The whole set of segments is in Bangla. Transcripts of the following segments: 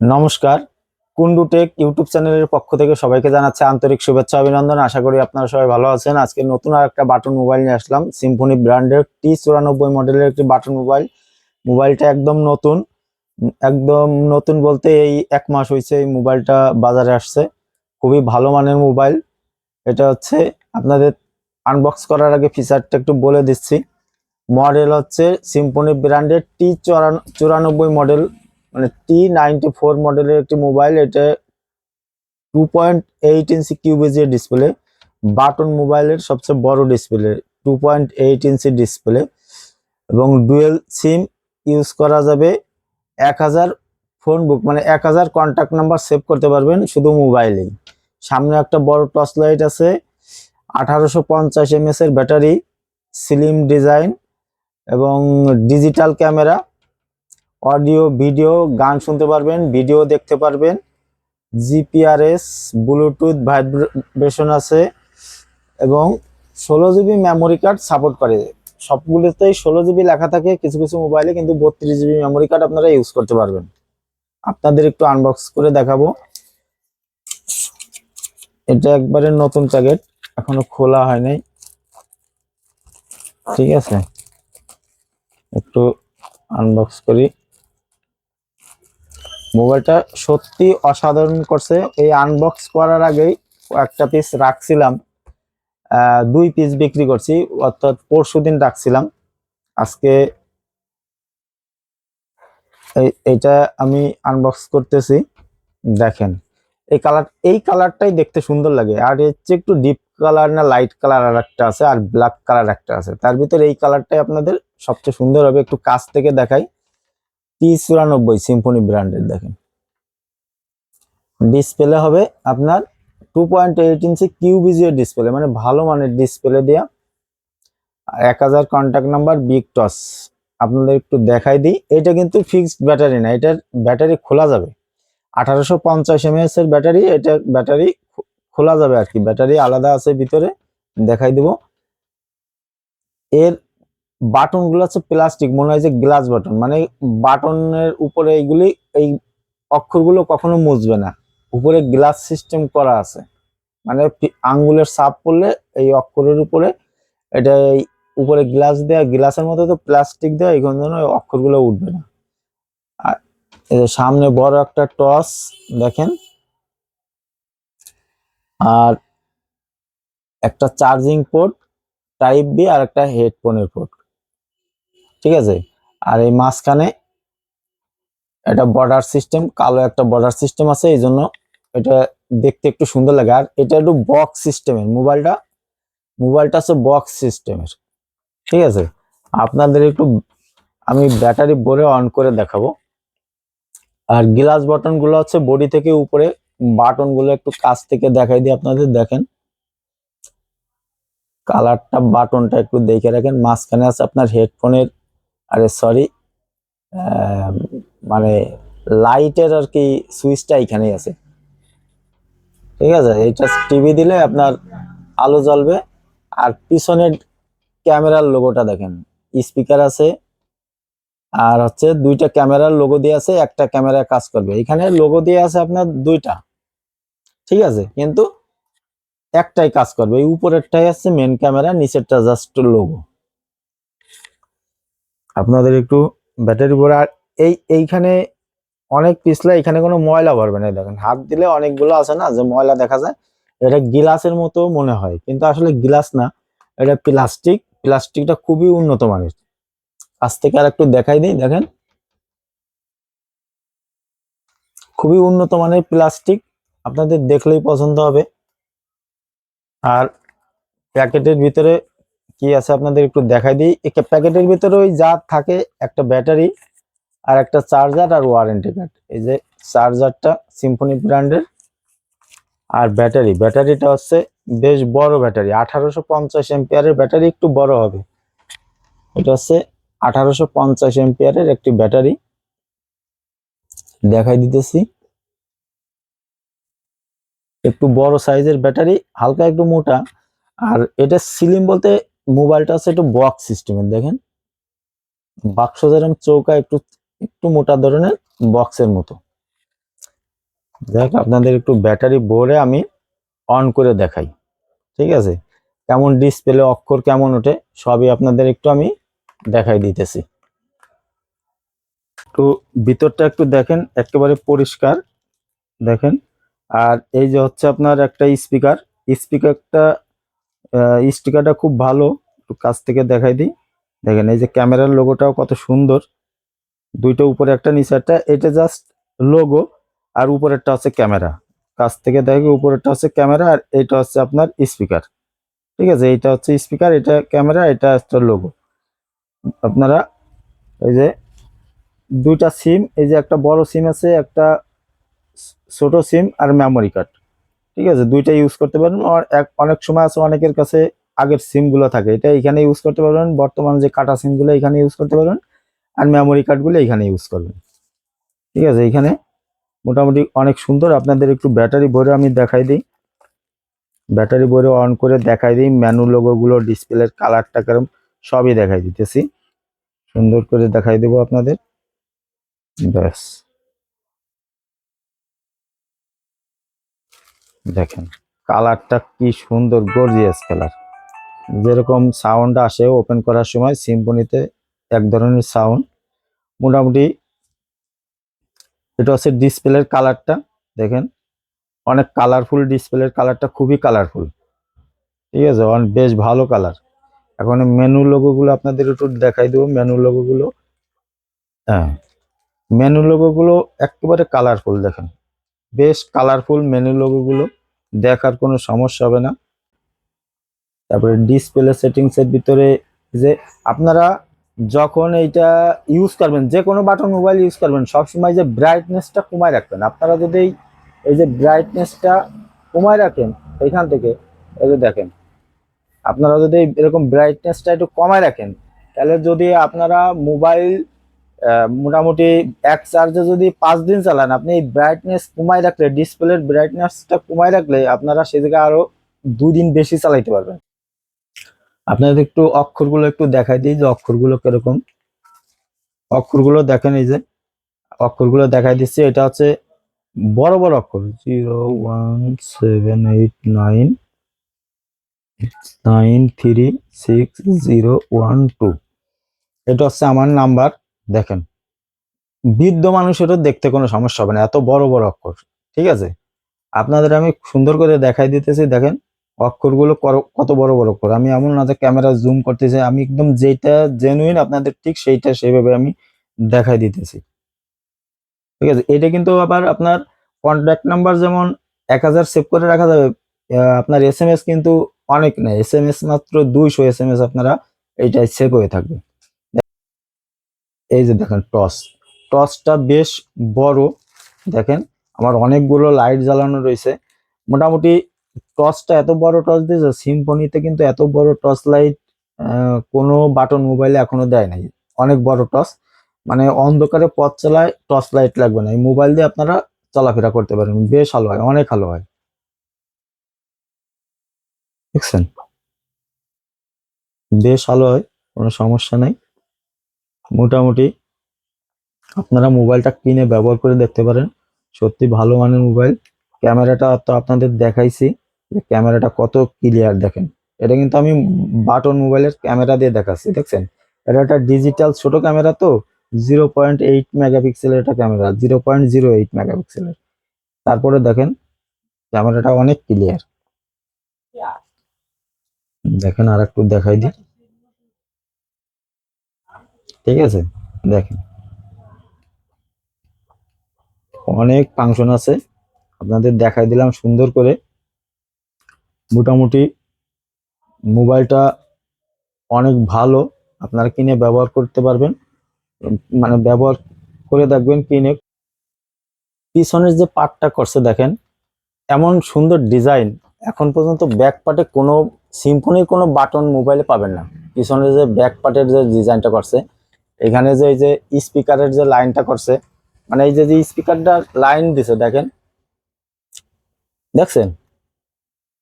নমস্কার। কুন্ডু টেক ইউটিউব চ্যানেলের পক্ষ থেকে সবাইকে জানাচ্ছে আন্তরিক শুভেচ্ছা, অভিনন্দন। আশা করি আপনারা সবাই ভালো আছেন। আজকে নতুন আর একটা বাটন মোবাইল নিয়ে আসলাম। সিম্ফনি ব্র্যান্ডের টি চুরানব্বই মডেলের একটি বাটন মোবাইল। মোবাইলটা একদম নতুন। একদম নতুন বলতে এই এক মাস হয়েছে এই মোবাইলটা বাজারে আসছে। খুবই ভালো মানের মোবাইল। এটা হচ্ছে আপনাদের আনবক্স করার আগে ফিচারটা একটু বলে দিচ্ছি। মডেল হচ্ছে সিম্ফনি ব্র্যান্ডের টি চুরানব্বই মডেল মানে টি নাইনটি ফোর মডেলের একটি মোবাইল এটা two point eight inch QVGA display button মোবাইলের সবচেয়ে বড় display two point eight inch display এবং ডুয়েল সিম ইউজ করা যাবে এক হাজার ফোন বুক মানে এক হাজার কন্ট্যাক্ট নাম্বার সেভ করতে পারবেন শুধু মোবাইলেই সামনে একটা বড় টর্চ লাইট আছে, আঠারোশো পঞ্চাশ এমএস এর ব্যাটারি স্লিম ডিজাইন এবং ডিজিটাল ক্যামেরা অডিও, ভিডিও, গান শুনতে পারবেন, ভিডিও দেখতে পারবেন। জিপিআরএস, ব্লুটুথ ভাইব্রেশন আছে এবং ষোলো জিবি মেমোরি কার্ড সাপোর্ট করে। সবগুলোতেই ষোলো জিবি লেখা থাকে, কিছু কিছু মোবাইলে কিন্তু বত্রিশ জিবি মেমোরি কার্ড আপনারা ইউজ করতে পারবেন। আপনাদের একটু আনবক্স করে দেখাবো। এটা একবারে নতুন প্যাকেট এখনও খোলা হয় নাই। ঠিক আছে? একটু আনবক্স করি। মোবাইলটা সত্যি অসাধারণ করছে। এই আনবক্স করার আগেই একটা পিস রাখছিলাম দুই পিস বিক্রি করছি, অর্থাৎ পরশু দিন রাখছিলাম। আজকে এইটা আমি আনবক্স করতেছি, দেখেন। এই কালার এই কালারটাই দেখতে সুন্দর লাগে। আর চেয়ে একটু ডিপ কালার না লাইট কালার আর একটা আছে, আর ব্ল্যাক কালার একটা আছে। তার ভিতরে এই কালারটাই আপনাদের সবচেয়ে সুন্দর হবে, একটু কাছ থেকে দেখাই। টি চুরানব্বই সিম্ফনি ব্র্যান্ডের দেখেন। ডিসপ্লে হবে আপনার টু পয়েন্ট এইট ইঞ্চি কিউবিজিএর ডিসপ্লে মানে ভালো মানের ডিসপ্লে দেওয়া এক হাজার কন্ট্যাক্ট নাম্বার বিগ টস আপনাদের একটু দেখাই দিই, এটা কিন্তু ফিক্সড ব্যাটারি না, এটার ব্যাটারি খোলা যাবে। আঠারোশো পঞ্চাশ এমএএস এর ব্যাটারি এটা ব্যাটারি খোলা যাবে আর কি। ব্যাটারি আলাদা আছে ভিতরে, দেখাই দিব। এর বাটনগুলো হচ্ছে প্লাস্টিক মনে হয় যে গ্লাস বাটন। মানে বাটনের উপরে এইগুলি, এই অক্ষরগুলো কখনো মুছবে না। উপরে গ্লাস সিস্টেম করা আছে। মানে আঙ্গুলের সাপ পড়লে এই অক্ষরের উপরে, এটা উপরে গ্লাস দেওয়া গ্লাসের মধ্যে তো প্লাস্টিক দেওয়া এই ওই অক্ষরগুলো উঠবে না। আর সামনে বড় একটা টস দেখেন। আর একটা চার্জিং পোর্ট টাইপ বি আর একটা হেডফোনের পোর্ট ঠিক আছে? আর এই মাঝখানে এটা বর্ডার সিস্টেম কালো একটা বর্ডার সিস্টেম আছে, এই জন্য এটা দেখতে একটু সুন্দর লাগে। আর এটা একটু বক্স সিস্টেমের মোবাইলটা মোবাইলটা হচ্ছে বক্স সিস্টেমের ঠিক আছে? আপনাদের একটু, আমি ব্যাটারি ভরে অন করে দেখাবো। আর গ্লাস বাটনগুলো হচ্ছে বডি থেকে উপরে বাটনগুলো একটু কাছ থেকে দেখাই দিই আপনাদের দেখেন। কালারটা বাটনটা একটু দেখে রাখেন। মাঝখানে আছে আপনার হেডফোনের আরে সরি মানে লাইটের আর কি সুইচটা এখানেই আছে। ঠিক আছে এটা টিভি দিলে আপনার আলো জ্বলবে। আর পিছনের ক্যামেরার লোগোটা দেখেন স্পিকার আছে। আর হচ্ছে দুইটা ক্যামেরার লোগো দিয়ে আছে, একটা ক্যামেরা কাজ করবে। এখানে লোগো দিয়ে আছে আপনার দুইটা। ঠিক আছে, কিন্তু একটাই কাজ করবে, এই উপরেরটাই আছে মেন ক্যামেরা নিচেরটা জাস্ট লোগো আপনাদের একটু ব্যাটারি ভরে আর এই, এইখানে অনেক পিছলে এখানে কোনো ময়লা ভরবে না দেখেন। হাত দিলে অনেকগুলো আছে না, যে ময়লা দেখা যায়, এটা গিলাসের মতো মনে হয়। কিন্তু আসলে গিলাস না, এটা প্লাস্টিক। প্লাস্টিকটা খুবই উন্নত মানের। আজ থেকে আর একটু দেখাই দিই, দেখেন। খুবই উন্নত মানের প্লাস্টিক, আপনাদের দেখলেই পছন্দ হবে। আর প্যাকেটের ভিতরে কি আছে আপনাদের একটু দেখাই দিই। একটা প্যাকেটের ভিতরে ওই যা থাকে, একটা ব্যাটারি আর একটা চার্জার আর ওয়ারেন্টি কার্ড। এই যে চার্জারটা সিম্ফনি ব্র্যান্ডের আর ব্যাটারি। ব্যাটারিটা হচ্ছে বেশ বড় ব্যাটারি, আঠারোশো পঞ্চাশ এমপিয়ারের ব্যাটারি একটু বড় হবে। এটা হচ্ছে আঠারোশো পঞ্চাশ এমপিয়ারের একটি ব্যাটারি। দেখাই দিতেছি। একটু বড় সাইজের ব্যাটারি, হালকা একটু মোটা। আর এটা সিলিম বলতে মোবাইলটা হচ্ছে একটু বক্স সিস্টেমের দেখেন। বাক্স যেরকম চৌকা, একটু একটু মোটা ধরনের বক্সের মতো। দেখ, আপনাদের একটু ব্যাটারি ভরে আমি অন করে দেখাই, ঠিক আছে? কেমন ডিসপ্লে অক্ষর কেমন ওঠে, সবই আপনাদের একটু আমি দেখাই দিতেছি। তো ভিতরটা একটু দেখেন, একেবারে পরিষ্কার, দেখেন। আর এই যে হচ্ছে আপনার একটা স্পিকার স্পিকারটা স্টিকারটা খুব ভালো। একটু কাছ থেকে দেখাই দিই। দেখেন, এই যে ক্যামেরার লোগোটাও কত সুন্দর। দুইটা উপরে একটা, নিচে একটা। এটা জাস্ট লোগো আর উপরেরটা হচ্ছে ক্যামেরা। কাছ থেকে দেখে উপরেরটা হচ্ছে ক্যামেরা, আর এটা হচ্ছে আপনার স্পিকার ঠিক আছে? এইটা হচ্ছে স্পিকার এটা ক্যামেরা, এটা একটা লোগো আপনারা এই যে দুইটা সিম এই যে একটা বড় সিম আছে, একটা ছোট সিম আর মেমোরি কার্ড ঠিক আছে? দুইটা ইউজ করতে পারবেন। অনেক সময় আছে অনেকের কাছে আগের সিমগুলো থাকে। এটা এখানে ইউজ করতে পারবেন। বর্তমানে যে কাটা সিমগুলো এখানে ইউজ করতে পারবেন। আর মেমোরি কার্ডগুলো এখানে ইউজ করবেন। ঠিক আছে? এখানে মোটামুটি অনেক সুন্দর। আপনাদের একটু ব্যাটারি ভরে আমি দেখাই দিই। ব্যাটারি ভরে অন করে দেখাই দিই। মেনু লোগোগুলো ডিসপ্লের কালারটা কেরম, সবই দেখাই দিতেছি। সুন্দর করে দেখাই দেবো আপনাদের। ব্যাস। দেখেন, কালারটা কি সুন্দর গর্জিয়াস কালার যেরকম সাউন্ড আসে ওপেন করার সময় সিম্পনিতে এক ধরনের সাউন্ড মোটামুটি এটা হচ্ছে ডিসপ্লের কালারটা দেখেন। অনেক কালারফুল ডিসপ্লের কালারটা খুবই কালারফুল ঠিক আছে অনেক বেশ ভালো কালার এখন মেনু লোগোগুলো আপনাদের একটু দেখাই দেবো মেনু লোগোগুলো হ্যাঁ মেনু লোগোগুলো একেবারে কালারফুল দেখেন। বেশ কালারফুল মেনু লোগোগুলো দেখার কোনো সমস্যা হবে না। তারপরে ডিসপ্লে সেটিংসের ভিতরে যে আপনারা যখন এইটা ইউজ করবেন, যে কোনো বাটন মোবাইল ইউজ করবেন, সবসময় যে ব্রাইটনেসটা কমায় রাখবেন। আপনারা যদি এই- যে ব্রাইটনেসটা কমায় রাখেন এইখান থেকে, এই যে দেখেন, আপনারা যদি এরকম ব্রাইটনেসটা একটু কমায় রাখেন, তাহলে যদি আপনারা মোবাইল মোটামুটি এক চার্জে যদি পাঁচ দিন চালান, আপনি এই ব্রাইটনেস কমায় রাখলে ডিসপ্লের ব্রাইটনেসটা কমায় রাখলে আপনারা সে জায়গায় আরও দুই দিন বেশি চালাইতে পারবেন। আপনাদের একটু অক্ষরগুলো একটু দেখাই দিই যে অক্ষরগুলো কীরকম। অক্ষরগুলো দেখেন এই যে, অক্ষরগুলো দেখাই দিচ্ছি। এটা হচ্ছে বড় বড় অক্ষর zero one seven eight nine nine three six zero one two এটা হচ্ছে আমার নাম্বার দেখেন, বৃদ্ধ মানুষেরও দেখতে কোনো সমস্যা হবে না, এত বড় বড় অক্ষর, ঠিক আছে? আপনাদের আমি সুন্দর করে দেখাই দিতেছি, দেখেন, অক্ষরগুলো কত বড় বড় অক্ষর। আমি এমন না যে ক্যামেরা জুম করতেছি, আমি একদম যেটা জেনুইন আপনাদের ঠিক সেইটা সেইভাবে আমি দেখাই দিতেছি। ঠিক আছে? এটা কিন্তু আবার আপনার কন্ট্যাক্ট নাম্বার যেমন এক হাজার সেভ করে রাখা যাবে আপনার এস এম এস কিন্তু অনেক নেই। এস এম এস মাত্র দুইশো এস এম এস আপনারা এইটাই সেভ হয়ে থাকবে। এই যে দেখেন টস টসটা বেশ বড়। দেখেন, আমার অনেকগুলো লাইট জ্বালানো রয়েছে। মোটামুটি টসটা এত বড় টস দিয়েছে সিম্ফনিতে কিন্তু এত বড় টর্চ লাইট কোনো বাটন মোবাইলে এখনও দেয় নাই। অনেক বড় টস মানে অন্ধকারে পথ চালায় টর্চ লাইট লাগবে না। এই মোবাইল দিয়ে আপনারা চলাফেরা করতে পারেন। বেশ ভালো হয়, অনেক ভালো হয়। দেখছেন? বেশ ভালো হয়, কোনো সমস্যা নাই। মোটামুটি আপনারা মোবাইলটা কিনে ব্যবহার করে দেখতে পারেন। সত্যি ভালো মানের মোবাইল। ক্যামেরাটা তো আপনাদের দেখাইছি যে ক্যামেরাটা কত ক্লিয়ার দেখেন। এটা কিন্তু আমি বাটন মোবাইলের ক্যামেরা দিয়ে দেখাচ্ছি দেখছেন? এটা একটা ডিজিটাল ছোট ক্যামেরা তো জিরো পয়েন্ট এইট মেগাপিক্সেলের একটা camera zero point zero eight মেগাপিক্সেলের তারপরে দেখেন ক্যামেরাটা অনেক ক্লিয়ার দেখেন আর একটু দেখাই দিই। ঠিক আছে? দেখেন। অনেক ফাংশন আছে। আপনাদের দেখাই দিলাম সুন্দর করে। মোটামুটি মোবাইলটা অনেক ভালো। আপনারা কিনে ব্যবহার করতে পারবেন। মানে ব্যবহার করে দেখবেন কিনে। পিছনের যে পার্টটা করছে দেখেন, এমন সুন্দর ডিজাইন এখন পর্যন্ত ব্যাক পার্টে কোনো সিম্ফনির কোনো বাটন মোবাইলে পাবেন না। পিছনের যে ব্যাক পার্টের যে ডিজাইনটা করছে এখানে যে এই যে স্পিকারের যে লাইনটা করছে মানে এই যে যে স্পিকারটা লাইন দিছে, দেখেন। দেখছেন?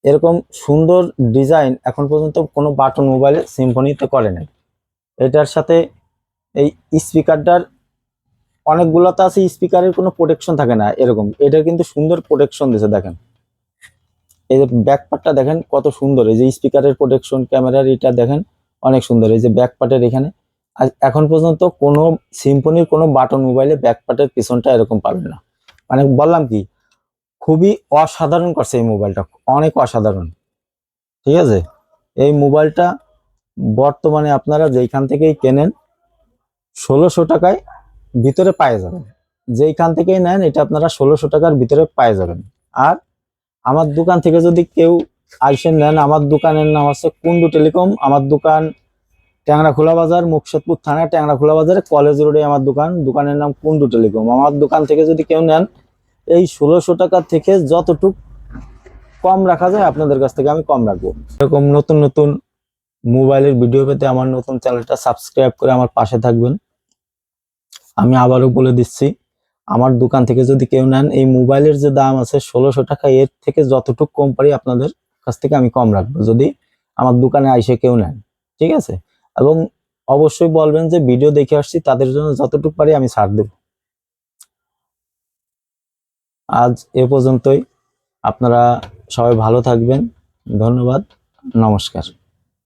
এরকম সুন্দর ডিজাইন এখন পর্যন্ত কোনো বাটন মোবাইলে সিম্ফনিতে করে নাই। এটার সাথে এই স্পিকারটার অনেকগুলোতে আছে স্পিকারের কোনো প্রোটেকশন থাকে না এরকম। এটা কিন্তু সুন্দর প্রোটেকশন দিছে, দেখেন। এই যে ব্যাক পার্টটা দেখেন, কত সুন্দর। এই যে স্পিকারের প্রোটেকশন ক্যামেরার এটা দেখেন, অনেক সুন্দর। এই যে ব্যাক পার্টের এখানে এখন পর্যন্ত কোনো সিম্ফনির কোনো বাটন মোবাইলে ব্যাক পার্টের পিছনটা এরকম পাবেন না। মানে বললাম কি, খুবই অসাধারণ করছে এই মোবাইলটা অনেক অসাধারণ। ঠিক আছে? এই মোবাইলটা বর্তমানে আপনারা যেইখান থেকেই কেনেন, ষোলোশো টাকায় ভিতরে পায়ে যাবেন। যেইখান থেকেই নেন, এটা আপনারা ষোলোশো টাকার ভিতরে পায়ে যাবেন। আর আমার দোকান থেকে যদি কেউ আইসেন নেন, আমার দোকানের নাম হচ্ছে কুন্ডু টেলিকম, আমার দোকান ট্যাংরাখোলা বাজার, মুকসেদপুর থানা, ট্যাংরাখোলা বাজারে কলেজ রোডে আমার দোকান। দোকানের নাম কুন্ডু টেলিকম। আমার দোকান থেকে যদি কেউ নেন, এই ষোলোশো টাকা থেকে যতটুক কম রাখা যায় আপনাদের কাছ থেকে আমি কম রাখব। এরকম নতুন নতুন মোবাইলের ভিডিও পেতে আমার নতুন চ্যানেলটা সাবস্ক্রাইব করে আমার পাশে থাকবেন। আমি আবারও বলে দিচ্ছি, আমার দোকান থেকে যদি কেউ নেন, এই মোবাইলের যে দাম আছে ষোলোশো টাকা, এর থেকে যতটুকু কম পারি আপনাদের কাছ থেকে আমি কম রাখব। যদি আমার দোকানে আইসে কেউ নেন, ঠিক আছে? এবং অবশ্যই বলবেন যে ভিডিও দেখে আসছি, তাদের জন্য যতটুকু পারি আমি ছাড় দেব। আজ এ পর্যন্তই। আপনারা সবাই ভালো থাকবেন। ধন্যবাদ। নমস্কার।